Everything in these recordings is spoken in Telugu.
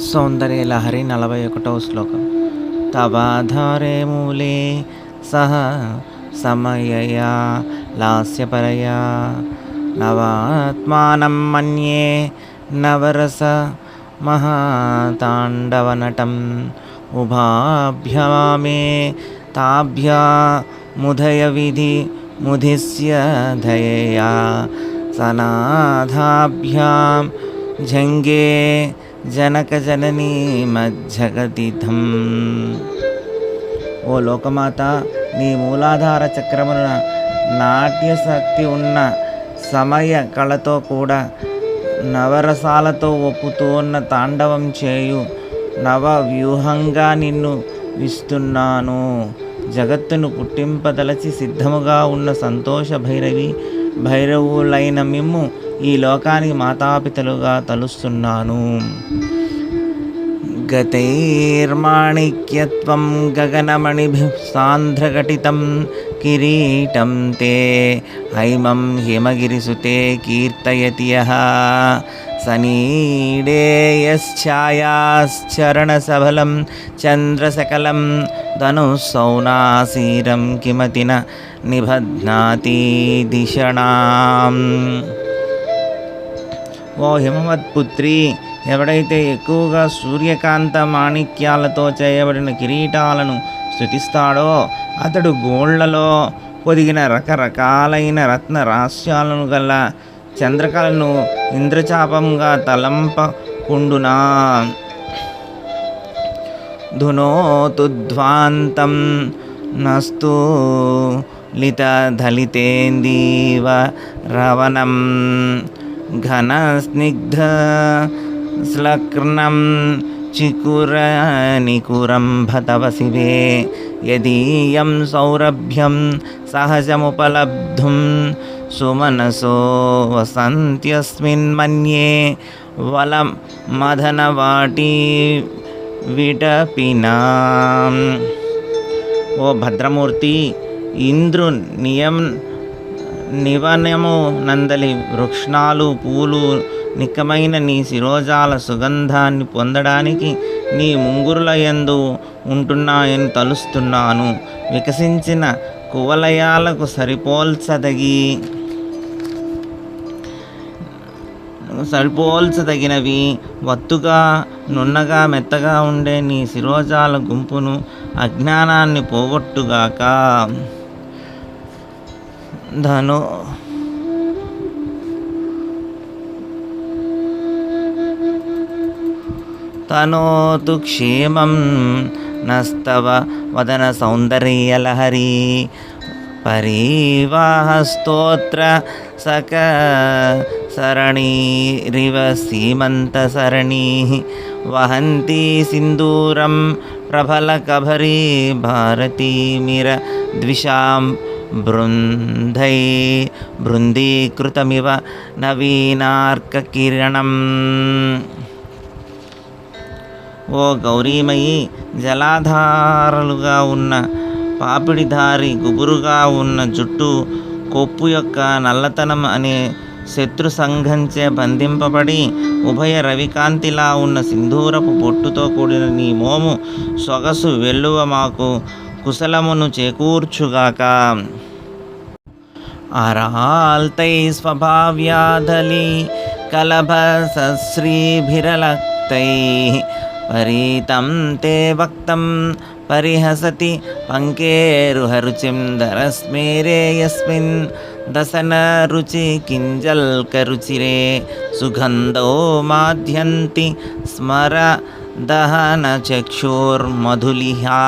సౌందర్యలహరి నలభై ఒకటవ శ్లోకం. తవాధారే మూలే సహ సమయయా లాస్యపరయా నవాత్మానం మన్యే నవరస మహాతాండవనటం ఉభాభ్యమే తాభ్యా ముదయ విధి ముధిస్య ధయయా సనాథాభ్యాం జంగే జనకజననీ మధ్యగతిథం ఓ లోకమాత నీ మూలాధార చక్రమున నాట్యశక్తి ఉన్న సమయ కళతో కూడా నవరసాలతో ఒప్పుతూ ఉన్న తాండవం చేయు నవ వ్యూహంగా నిన్ను విస్తున్నాను. జగత్తును పుట్టింపదలచి సిద్ధముగా ఉన్న సంతోష భైరవి భైరవులైన మిమ్ము ఈ లోకానికి మాతాపితలుగా తలుస్తున్నాను. గతైర్మాణిక్యత్వం గగనమణిభిः సాంద్రఘటితం కిరీటం తే హైమం హిమగిరిసుతే కీర్తయతి యः సనీడేయశ్ఛాయాశ్చరణసబలం చంద్రసకలం ధనుస్సౌనాసీరం కిమతి న నిబధ్నాతి దిశణాం ఓ హిమవత్పుత్రి ఎవడైతే ఎక్కువగా సూర్యకాంత మాణిక్యాలతో చేయబడిన కిరీటాలను స్థుతిస్తాడో అతడు గోళ్ళలో పొదిగిన రకరకాలైన రత్న రహస్యాలను గల చంద్రకళను ఇంద్రచాపంగా తలంపకుండునా. ధునోతుధ్వాంతం నస్తు లితదలితేందీవ రవణం ఘన స్నిగ్ధ స్లక్నం చికురనికురంభ తవ శివే యదీయం సౌరభ్యం సహజముపలబ్ధుం సుమనసో వసంత్యస్మిన్ మన్యే వలం మదనవాటి విటపినా ఓ భద్రమూర్తి ఇంద్రు నియం నివనము నందలి వృక్షాలు పూలు నిక్కమైన నీ శిరోజాల సుగంధాన్ని పొందడానికి నీ ముంగురుల యందు ఉంటున్నాయని తలుస్తున్నాను. వికసించిన కువలయాలకు సరిపోల్చదగి సరిపోల్చదగినవి. వత్తుగా నున్నగా మెత్తగా ఉండే నీ శిరోజాల గుంపును అజ్ఞానాన్ని పోగొట్టుగాక. ధను తనోతు క్షేమం నస్తవ వదన సౌందర్యలహరి పరివాహస్తోత్ర సక సరణీరివ సీమంత సరణీ వహంతి సింధూరం ప్రబలకభరీ భారతీమిర ద్విషాం బృందై బృందీకృతమివ నవీనార్కకిరణం ఓ గౌరీమయి జలాధారలుగా ఉన్న పాపిడిధారి గుబురుగా ఉన్న జుట్టు కొప్పు యొక్క నల్లతనం అనే శత్రు సంఘంచే బంధింపబడి ఉభయ రవికాంతిలా ఉన్న సింధూరపు బొట్టుతో కూడిన నీ మోము సొగసు వెల్లువ మాకు కుశలమును చేకూర్చుగాక. అరాల్తై స్వభావ్యాధలి కలభ సశ్రీభిరలక్తై పరీతం తే వక్తం పరిహసతి పంకేరుహరుచిం ధరస్మేరే యస్మిన్ దశన రుచి కింజల్కరుచిరే సుగంధో మాధ్యంతి స్మర దహన చక్షుర్మధులిహా.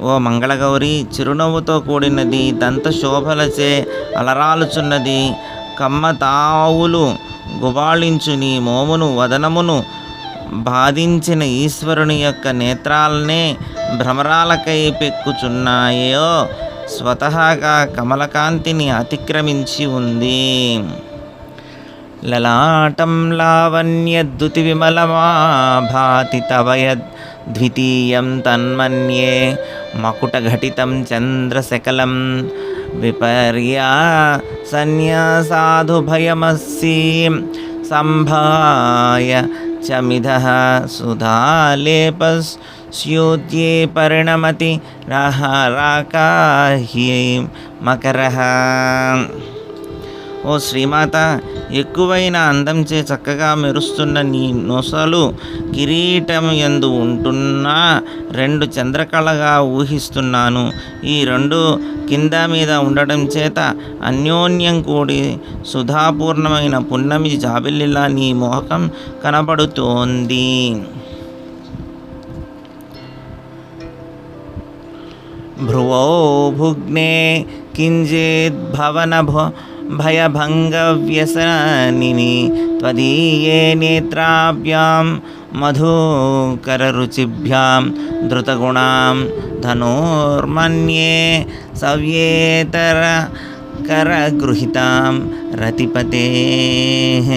ఓ మంగళగౌరి చిరునవ్వుతో కూడినది దంత శోభలచే అలరాలుచున్నది కమ్మ తావులు గుబాళించు నీ మోమును వదనమును బాధించిన ఈశ్వరుని యొక్క నేత్రాలనే భ్రమరాలకై పెక్కుచున్నాయో స్వతహాగా కమలకాంతిని అతిక్రమించి ఉంది. లలాటం లావణ్యద్దుతి విమలమా భాతి తవ ద్వితీయం తన్మన్యే మకుటఘటితం చంద్రశకలం विपर्या सन्न्यासाधुभयमस्सीं सम्भाय चमिधः सुधालेपस्यूत्ये परिणमति राकाह्यीं मकरः। ఓ శ్రీమాత ఎక్కువైన అందంచే చక్కగా మెరుస్తున్న నీ నొసలు కిరీటం ఎందు ఉంటున్న రెండు చంద్రకళగా ఊహిస్తున్నాను. ఈ రెండు కింద మీద ఉండడం చేత అన్యోన్యం కూడి సుధాపూర్ణమైన పున్నమి జాబిల్లిలా నీ మోహకం కనబడుతోంది. భ్రువో భుగ్నే కించిద్భవన భో भयभंग त्वदीये नेत्राभ्यां मधुकररुचिभ्यां धृतगुणां धनोर्मे सव्येतरकरगृहितां रतिपतेः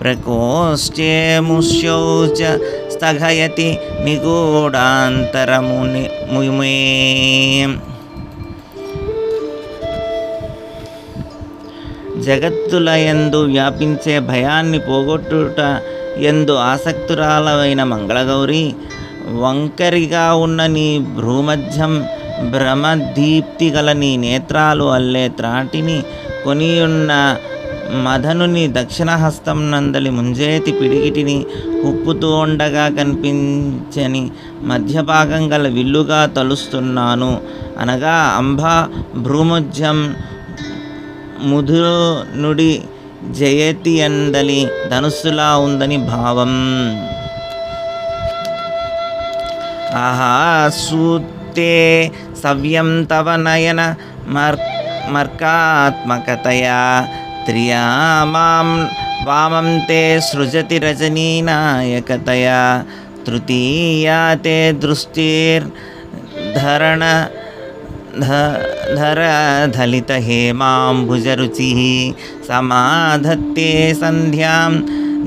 प्रकोष्ठे मुष्यौ च स्थगयति निगूढान्तरमुनि मुमे జగత్తులయందు వ్యాపించే భయాన్ని పోగొట్టుట ఎందు ఆసక్తురాలవైన మంగళగౌరి వంకరిగా ఉన్న నీ భ్రూమధ్యం భ్రమదీప్తి గల నీ నేత్రాలు అల్లే త్రాటిని కొనియున్న మదనుని దక్షిణహస్తం నందలి ముంజేతి పిడిగిటిని ఉప్పుతూ ఉండగా కనిపించని మధ్యభాగం గల విల్లుగా తలుస్తున్నాను. అనగా అంబ భ్రూమధ్యం ముధునుడి జయతి అందలి ధనుస్సులా ఉందని భావం. ఆహా సూతే సవ్యం తవ నయన మర్ మర్కాత్మకతయా. త్రియా మాం వామం తే సృజతి రజనీనాయకతయా. తృతీయా తే దృష్టిర్ధరణ धरधलितहेमाम्बुजरुचिः समाधत्ते सन्ध्यां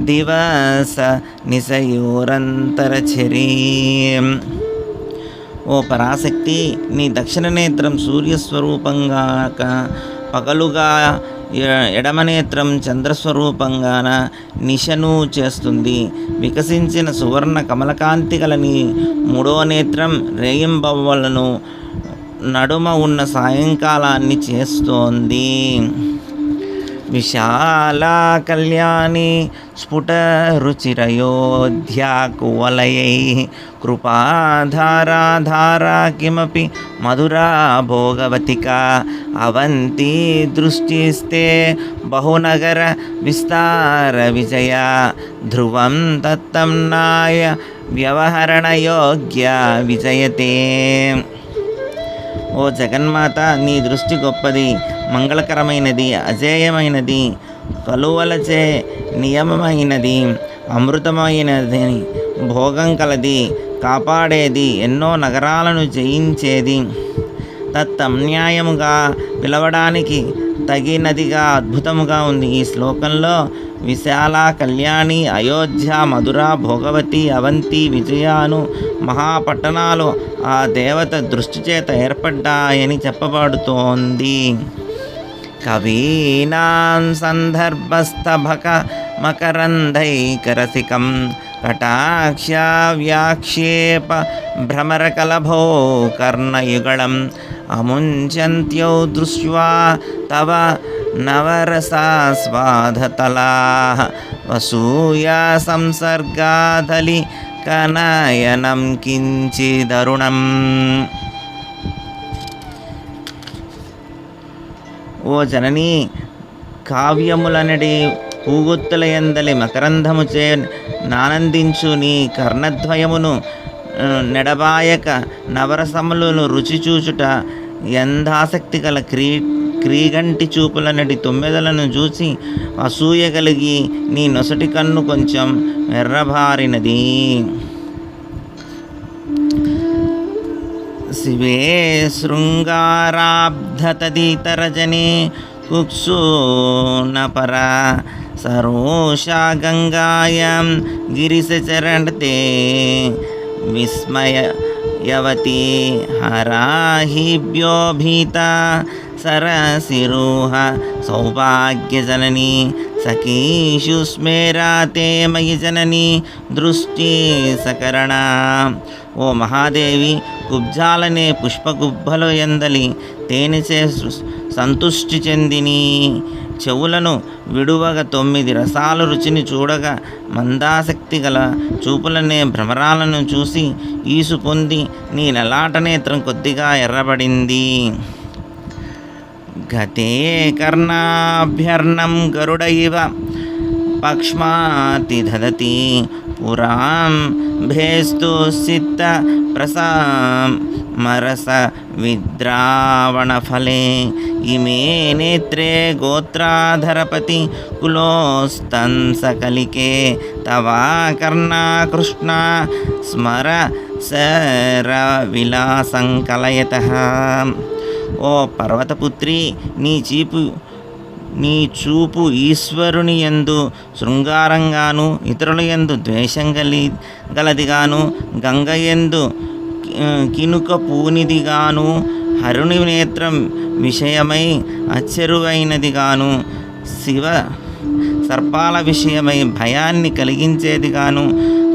दिवस నిశయోరంతరచరీం ఓ పరాశక్తి నీ దక్షిణ నేత్రం సూర్యస్వరూపంగాక పగలుగా ఎ- ఎడమ నేత్రం చంద్రస్వరూపంగాన నిశను చేస్తుంది వికసించిన సువర్ణ కమలకాంతి గల నీ మూడో నేత్రం రేయింబవ్వలను నడుమ ఉన్న సాయంకాలాన్ని చేస్తోంది. విశాల కళ్యాణి స్ఫుట రుచిరయోధ్యా కువలయై కృపాధారాధారా కిమపి మధురా భోగవతికా అవంతి దృష్టిస్తే బహునగర విస్తార విజయ ధ్రువం దత్తం నాయ వ్యవహరణయోగ్య విజయతే. ఓ జగన్మాత నీ దృష్టి గొప్పది మంగళకరమైనది అజేయమైనది కలువలచే నియమమైనది అమృతమైనది భోగం కలది కాపాడేది ఎన్నో నగరాలను జయించేది. తత్తన్యాయముగా పిలవడానికి తగినదిగా అద్భుతముగా ఉంది. ఈ శ్లోకంలో విశాల కళ్యాణి అయోధ్య మధుర భోగవతి అవంతి విజయాను మహాపట్టణాలు ఆ దేవత దృష్టి చేత ఏర్పడ్డాయని చెప్పబడుతోంది. కవీనాం సందర్భస్థభక మకరంధైకరసికం కటాక్షావ్యాక్షేప భ్రమరకలభో కర్ణయుగళం అముంచంత్యౌ దృష్ట్వా తవ నవరసాస్వాధతలా వసూయా సంసర్గాధలి కనాయనం కించిదరుణం ఓ జనని కావ్యములనడి పూగుత్తుల ఎందలి మకరంధముచే నానందించు నీ కర్ణద్వయమును నెడబాయక నవరసములను రుచి చూచుట ఎందాసక్తి గల క్రీ క్రీగంటి చూపులనడి తొమ్మిదలను చూసి అసూయ కలిగి నీ నొసటి కన్ను కొంచెం ఎర్రబారినది. శివే శృంగారాబ్ధతదితరజనే కుక్షూనపరా సరోషా గంగాయం గిరిశరణతే విస్మయ యవతి హరాహిభ్యోభీత సరసిరోహ సౌభాగ్యజనని సఖీషు స్మేరాతే మయి జనని దృష్టి సకరణ ఓ మహాదేవి కుబ్జాలనే పుష్పగుబ్బలు ఎందలి తేనెచే సృ- సంతుష్టి చెందిని చెవులను విడువగ తొమ్మిది రసాల రుచిని చూడగా మందాసక్తి గల చూపులనే భ్రమరాలను చూసి ఈసు పొంది నీ లలాట నేత్రం కొద్దిగా ఎర్రబడింది. గతే కర్ణాభ్యర్ణం గరుడ ఇవ పక్ష్మాతి దదతి పురాం భేస్తు సిత్త ప్రసామరస విద్రావణఫలే ఇమే నేత్రే గోత్రాధరపతి కులోస్తం సకలికే తవా కర్ణా కృష్ణ స్మర సర విలాసం కలయత ఓ పర్వతపుత్రి నీ చీపు నీ చూపు ఈశ్వరుని యందు శృంగారంగాను ఇతరుల యందు ద్వేషం గలి గలదిగాను గంగ యందు కినుక పూనిదిగాను హరుని నేత్రం విషయమై అచ్చరువైనదిగాను శివ సర్పాల విషయమై భయాన్ని కలిగించేదిగాను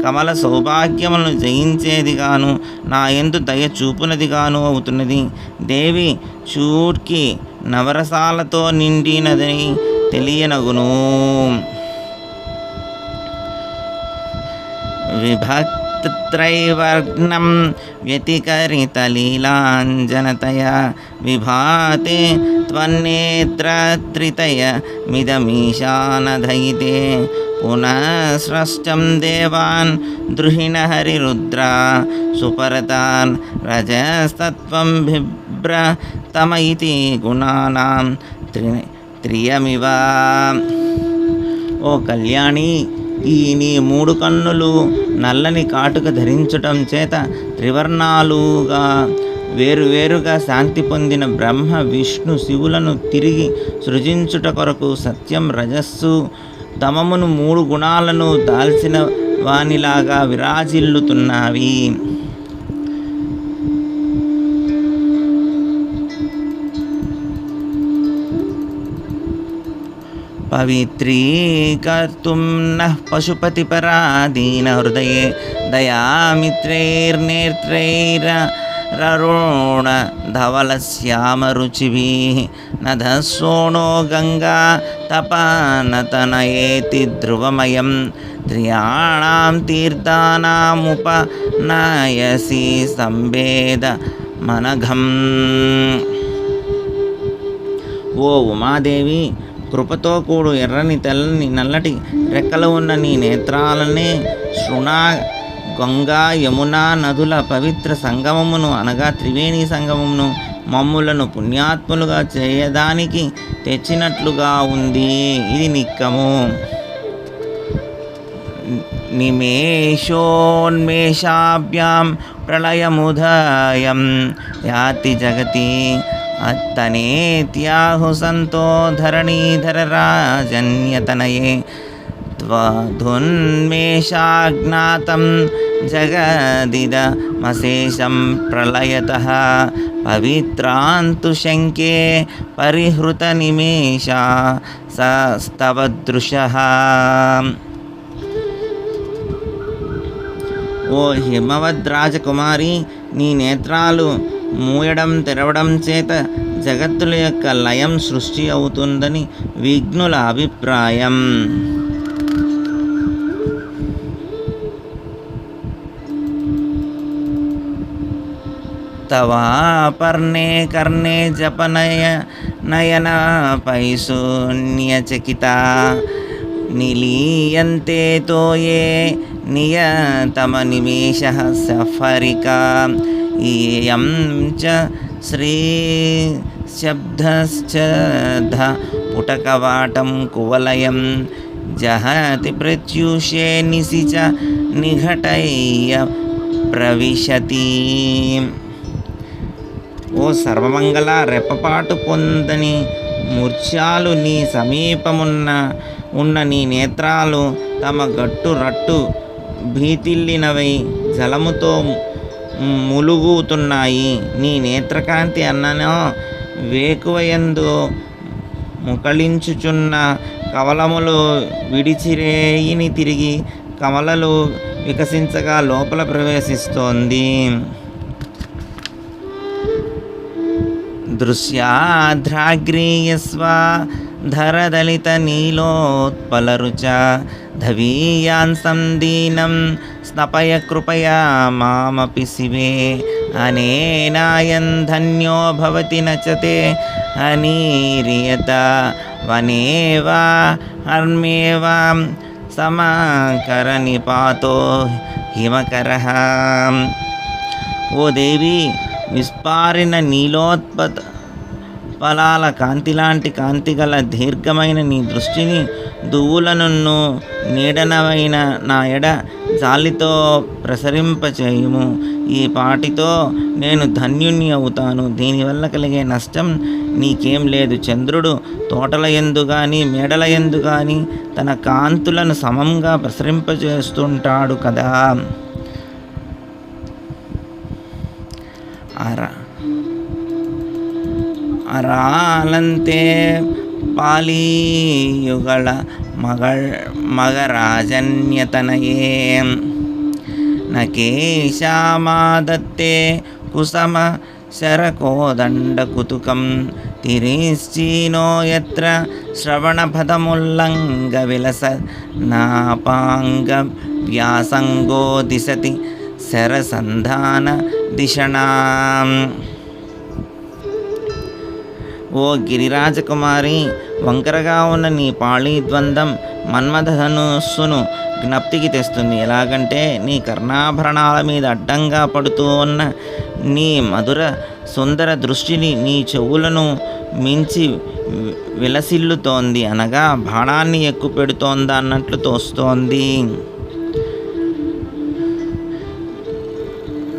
కమల సౌభాగ్యములను జయించేదిగాను నా ఎందు దయ చూపునదిగాను అవుతున్నది. దేవి చూడ్కి నవరసాలతో నిండినదని తెలియనగును. విభక్త్రైవర్ణం వ్యతికరితలీలాంజనతయా విభాతే త్వన్నేత్రత్రితయ మిదమీశానధయితే పునఃస్రష్టం దేవాన్ ద్రుహిణ హరిరుద్ర సుపరతాన్ రజస్తత్వం బిభ్ర తమ ఇతి గుణానాం త్రి త్రియమివ ఓ కళ్యాణి ఈ నీ మూడు కన్నులు నల్లని కాటుక ధరించటం చేత త్రివర్ణాలుగా వేరువేరుగా శాంతి పొందిన బ్రహ్మ విష్ణు శివులను తిరిగి సృజించుట కొరకు సత్యం రజస్సు తమమును మూడు గుణాలను దాల్చిన వానిలాగా విరాజిల్లుతున్నవి. పవిత్రీకర్తుం నః పశుపతిపరాధీనహృదయే దయామిత్రైర్నేత్రైరరుణధవలశ్యామరుచిభిः నధసోణో గంగా తపనతనయేతి ధ్రువమయం. త్రియాణాం తీర్థానాముపనాయసి సంవేద మనఘం. ఓ ఉమాదేవి కృపతో కూడు ఎర్రని తెల్లని నల్లటి రెక్కలు ఉన్న నీ నేత్రాలనే శృణా గంగా యమునా నదుల పవిత్ర సంగమమును అనగా త్రివేణి సంగమమును మమ్ములను పుణ్యాత్ములుగా చేయడానికి తెచ్చినట్లుగా ఉంది. ఇది నిక్కము. నిమేషోన్మేషాభ్యాం ప్రళయముదయం. యాతి జగతి అత్తనేత్యాహు సంతో ధరణీధర రాజన్యతనయే జగదిదమశేషం ప్రళయత పవిత్రాంతు శంకే పరిహృత నిమేష సస్తవదృశ ఓ హిమవద్ రాజకుమారి నీ నేత్రాలు మూయడం తెరవడం చేత జగత్తుల యొక్క లయం సృష్టి అవుతుందని విఘ్నుల అభిప్రాయం तवा पर्णे कर्णे जपनय नयना पैशून्यचकिता निलीयन्ते तो ये नियतम नियतमनिमेषः सफरिका। इयं च श्रीशब्दश्च पुटकवाटं कुवलयं। जहति प्रत्युषे निशि च निघटय्य प्रविशति। ఓ సర్వమంగళ రెప్పపాటు పొందని మూర్ఛాలు నీ సమీపమున్న ఉన్న నీ నేత్రాలు తమ గట్టు రట్టు భీతిల్లినవై జలముతో ములుగుతున్నాయి. నీ నేత్రకాంతి అన్ననో వేకువయందు ముకళించుచున్న కవలములు విడిచిరేయిని తిరిగి కమలలు వికసించగా లోపల ప్రవేశిస్తోంది. దృశ్యాధ్రాగ్రీయస్వ ధరదలిత నీలోత్పలరుచ ధవీయాంసం దీనం స్నపయ కృపయా మామపి శివే అనేనాయన్ ధన్యో భవతి నచతే అనీరియత వనేవా హర్మేవా సమాకర నిపాతో హిమకర ఓ దేవి విస్పారిన నీలోత్పత ఫలాల కాంతిలాంటి కాంతిగల దీర్ఘమైన నీ దృష్టిని దువ్వులనున్ను నీడనవైన నా ఎడ జాలితో ప్రసరింపచేయుము. ఈ పాటితో నేను ధన్యుణ్ణి అవుతాను. దీనివల్ల కలిగే నష్టం నీకేం లేదు. చంద్రుడు తోటల ఎందు కానీ మేడల ఎందు కానీ తన కాంతులను సమంగా ప్రసరింపజేస్తుంటాడు కదా. అర ಅರಾಲಂತೆ ಪಾಲಿಯುಗಳ ಮಗಳ್ ಮಗರಾಜನ್ಯತನಯೇ ನ ಕೇಶಾಮಾದತ್ತೆ ಕುಸಮ ಶರಕೋದಂಡಕುತುಕಂ ತಿರಿಶ್ಚೀನೋ ಯತ್ರ ಶ್ರವಣಪದಮುಲ್ಲಂಗ ವಿಲಸ ನಾಪಾಂಗ ವ್ಯಾಸಂಗೋ ದಿಶತಿ ಶರಸಂಧಾನ ದಿಶಣಾಂ ఓ గిరిరాజకుమారి వంకరగా ఉన్న నీ పాళీ ద్వంద్వం మన్మధనుస్సును జ్ఞప్తికి తెస్తుంది. ఎలాగంటే నీ కర్ణాభరణాల మీద అడ్డంగా పడుతూ ఉన్న నీ మధుర సుందర దృష్టిని నీ చెవులను మించి విలసిల్లుతోంది. అనగా బాణాన్ని ఎక్కువ పెడుతోంది అన్నట్లు తోస్తోంది.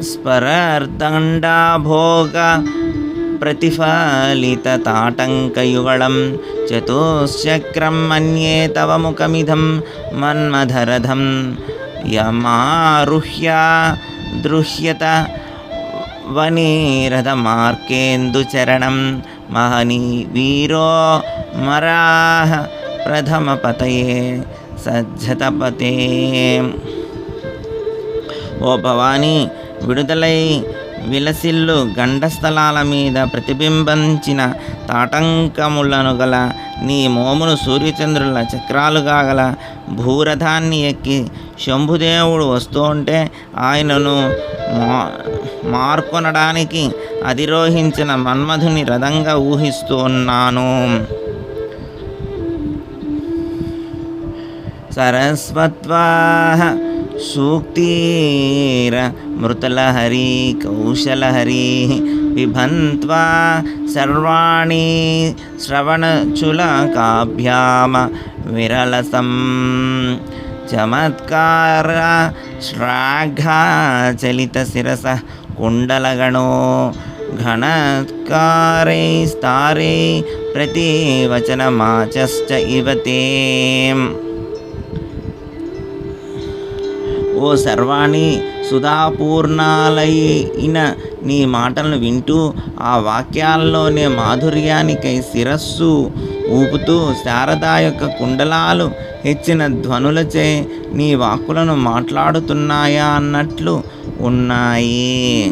స్పరర్దండాభోగ प्रतिफलितताटङ्कयुगलं चतुश्चक्रं मन्ये तव मुखमिदं मन्मथरथं यमारुह्य दृश्यत वनीरथमार्केन्दुचरणं महनी वीरो मराः प्रथमपतये सज्जतपते ఓ భవానీ విడుదలై విలసిల్లు గండస్థలాల మీద ప్రతిబింబించిన తాటంకములను గల నీ మోమును సూర్యచంద్రుల చక్రాలుగా గల భూరథాన్ని ఎక్కి శంభుదేవుడు వస్తుంటే ఆయనను మా మార్కొనడానికి అధిరోహించిన మన్మధుని రథంగా ఊహిస్తూ ఉన్నాను. సరస్వత్వాహ సూక్తీర మృతలహరి కౌశలహరి బిభన్త్వా సర్వాణి శ్రవణచులకాభ్యామ విరలసం చమత్కార శ్రాఘాచలిత శిరస కుండలగణో ఘనత్కారైస్తారే ప్రతివచనమాచశ్చ ఇవ ఓ సర్వాణి సుధాపూర్ణాలైన నీ మాటలను వింటూ ఆ వాక్యాల్లోనే మాధుర్యానికై శిరస్సు ఊపుతూ శారదా యొక్క కుండలాలు హెచ్చిన ధ్వనులచే నీ వాక్కులను మాట్లాడుతున్నాయా అన్నట్లు ఉన్నాయి.